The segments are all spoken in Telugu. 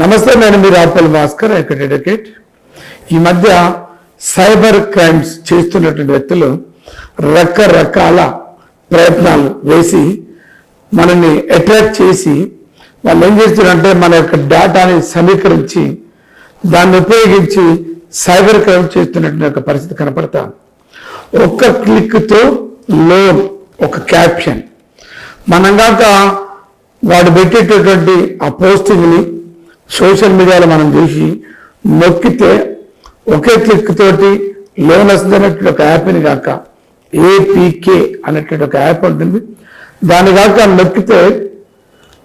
నమస్తే నేను మీ ఆపల్ భాస్కర్ ఎక్కడ ఎడ్యుకేట్ ఈ మధ్య సైబర్ క్రైమ్స్ చేస్తున్నటువంటి వ్యక్తులు రకరకాల ప్రయత్నాలు వేసి మనల్ని అట్రాక్ట్ చేసి వాళ్ళు ఏం చేస్తున్నారంటే మన యొక్క డేటాని సమీకరించి దాన్ని ఉపయోగించి సైబర్ క్రైమ్ చేస్తున్నటువంటి ఒక పరిస్థితి కనపడతా. ఒక్క క్లిక్తో లోన్ ఒక క్యాప్షన్. మనం కాక వాడు పెట్టేటటువంటి ఆ పోస్టింగ్ని సోషల్ మీడియాలో మనం చూసి నొక్కితే ఒకే క్లిక్ తోటి లోన్ వస్తుందన్నట్టు ఒక యాప్ని కాక ఏపీకే అనేటువంటి ఒక యాప్ ఉంటుంది. దాని కాక నొక్కితే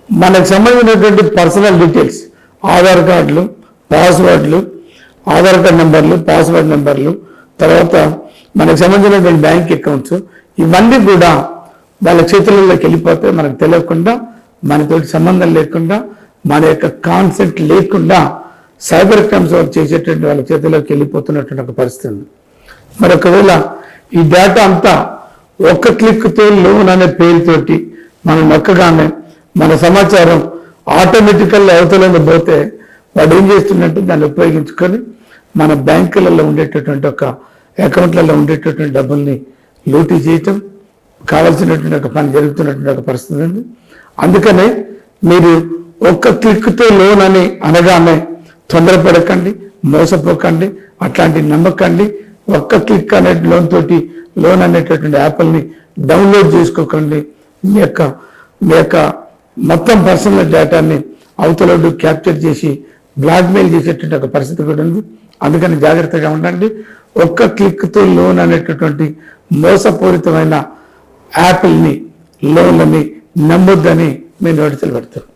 మనకు సంబంధించినటువంటి పర్సనల్ డీటెయిల్స్ ఆధార్ కార్డులు పాస్వర్డ్లు ఆధార్ కార్డ్ నెంబర్లు పాస్వర్డ్ నెంబర్లు తర్వాత మనకు సంబంధించినటువంటి బ్యాంక్ అకౌంట్స్ ఇవన్నీ కూడా వాళ్ళ చేతులలోకి వెళ్ళిపోతే మనకు తెలియకుండా మనతోటి సంబంధం లేకుండా మన యొక్క కాన్సెప్ట్ లేకుండా సైబర్ క్రైమ్స్ వర్క్ చేసేటువంటి వాళ్ళ చేతిలోకి వెళ్ళిపోతున్నటువంటి ఒక పరిస్థితి ఉంది. మరి ఒకవేళ ఈ డేటా అంతా ఒక్క క్లిక్తో లోన్ అనే పేరుతోటి మనం నొక్కగానే మన సమాచారం ఆటోమేటికల్ అవతలని పోతే వాడు ఏం చేస్తున్నట్టు దాన్ని ఉపయోగించుకొని మన బ్యాంకులలో ఉండేటటువంటి ఒక అకౌంట్లలో ఉండేటటువంటి డబ్బుల్ని లూటీ చేయటం కావాల్సినటువంటి ఒక పని జరుగుతున్నటువంటి ఒక పరిస్థితి ఉంది. అందుకనే మీరు ఒక్క క్లిక్తో లోన్ అని అనగానే తొందరపడకండి మోసపోకండి అట్లాంటి నమ్మకండి. ఒక్క క్లిక్ అనే లోన్ తోటి లోన్ అనేటటువంటి యాప్ని డౌన్లోడ్ చేసుకోకండి. మీ యొక్క మీ యొక్క మొత్తం పర్సనల్ డేటాని అవతలడు క్యాప్చర్ చేసి బ్లాక్మెయిల్ చేసేటువంటి ఒక పరిస్థితి కూడా ఉంది. అందుకని జాగ్రత్తగా ఉండండి. ఒక్క క్లిక్తో లోన్ అనేటటువంటి మోసపూరితమైన యాప్ల్ని లోన్లని నమ్మొద్దని మేము నోటీసులు పెడతారు